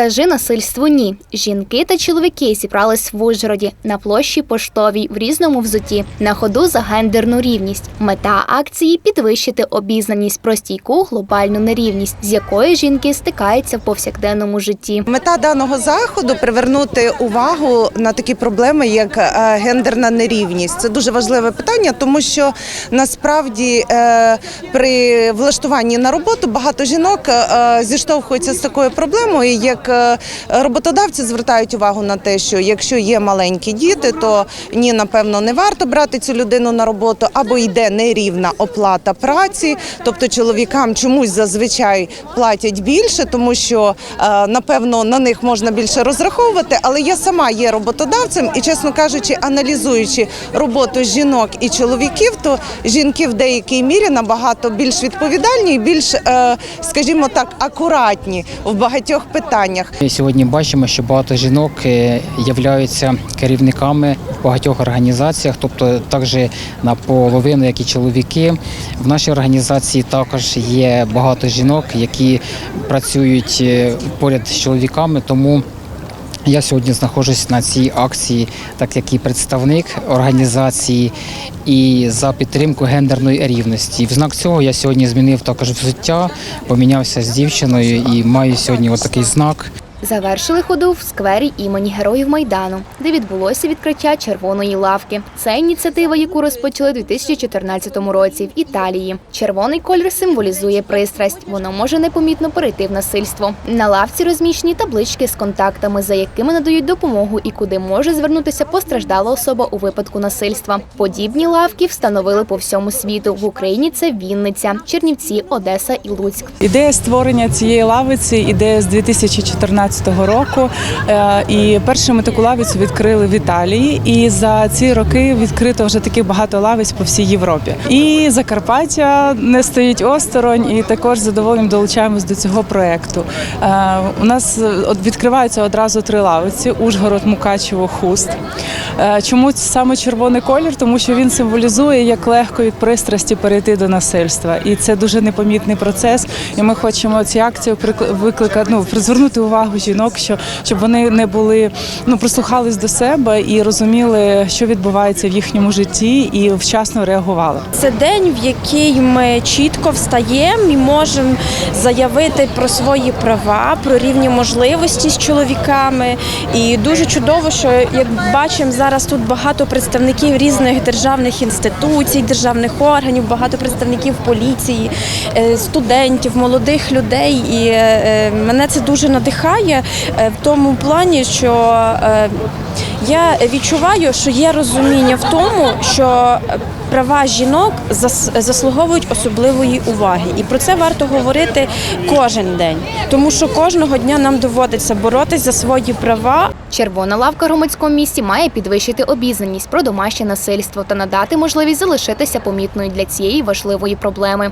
Скажи насильству ні. Жінки та чоловіки зібрались в Ужгороді на площі Поштовій в різному взуті на ходу за гендерну рівність. Мета акції підвищити обізнаність про стійку глобальну нерівність, з якою жінки стикаються в повсякденному житті. Мета даного заходу привернути увагу на такі проблеми, як е, гендерна нерівність. Це дуже важливе питання, тому що насправді е, при влаштуванні на роботу багато жінок е, зіштовхуються з такою проблемою, як роботодавці звертають увагу на те, що якщо є маленькі діти, то ні, напевно, не варто брати цю людину на роботу, або йде нерівна оплата праці, тобто чоловікам чомусь зазвичай платять більше, тому що е, напевно на них можна більше розраховувати. Але я сама є роботодавцем, і чесно кажучи, аналізуючи роботу жінок і чоловіків, то жінки в деякій мірі набагато більш відповідальні і більш, е, скажімо так, акуратні в багатьох питаннях. Ми сьогодні бачимо, що багато жінок е, являються керівниками в багатьох організаціях, тобто також на половину, як і чоловіки. В нашій організації також є багато жінок, які працюють е, поряд з чоловіками, тому. Я сьогодні знаходжусь на цій акції, так як і представник організації, і за підтримку гендерної рівності. В знак цього я сьогодні змінив також взуття, помінявся з дівчиною і маю сьогодні отакий знак. Завершили ходу в сквері імені Героїв Майдану, де відбулося відкриття червоної лавки. Це ініціатива, яку розпочали у 2014 році в Італії. Червоний колір символізує пристрасть. Воно може непомітно перейти в насильство. На лавці розміщені таблички з контактами, за якими надають допомогу і куди може звернутися постраждала особа у випадку насильства. Подібні лавки встановили по всьому світу. В Україні це Вінниця, Чернівці, Одеса і Луцьк. Ідея створення цієї лавиці ідея з 2014 року. Е, І таку лавицю відкрили в Італії. І за ці роки відкрито вже таких багато лавиць по всій Європі. І Закарпаття не стоїть осторонь, і також задоволенням долучаємось до цього проекту. Е, У нас е, відкриваються одразу три лавиці: Ужгород, Мукачево, Хуст. Чому саме червоний колір? Тому що він символізує, як легко від пристрасті перейти до насильства, і це дуже непомітний процес. І ми хочемо ці акції викликати, ну, звернути увагу жінок, що щоб вони не були ну прислухались до себе і розуміли, що відбувається в їхньому житті, і вчасно реагували. Це день, в який ми чітко встаємо і можемо заявити про свої права, про рівні можливості з чоловіками. І дуже чудово, що як бачимо зараз тут багато представників різних державних інституцій, державних органів, багато представників поліції, е, студентів, молодих людей. І е, мене це дуже надихає е, в тому плані, що е, я відчуваю, що є розуміння в тому, що права жінок зас- заслуговують особливої уваги, і про це варто говорити кожен день, тому що кожного дня нам доводиться боротися за свої права. Червона лавка в громадському місті має підвищити обізнаність про домашнє насильство та надати можливість залишитися помітною для цієї важливої проблеми.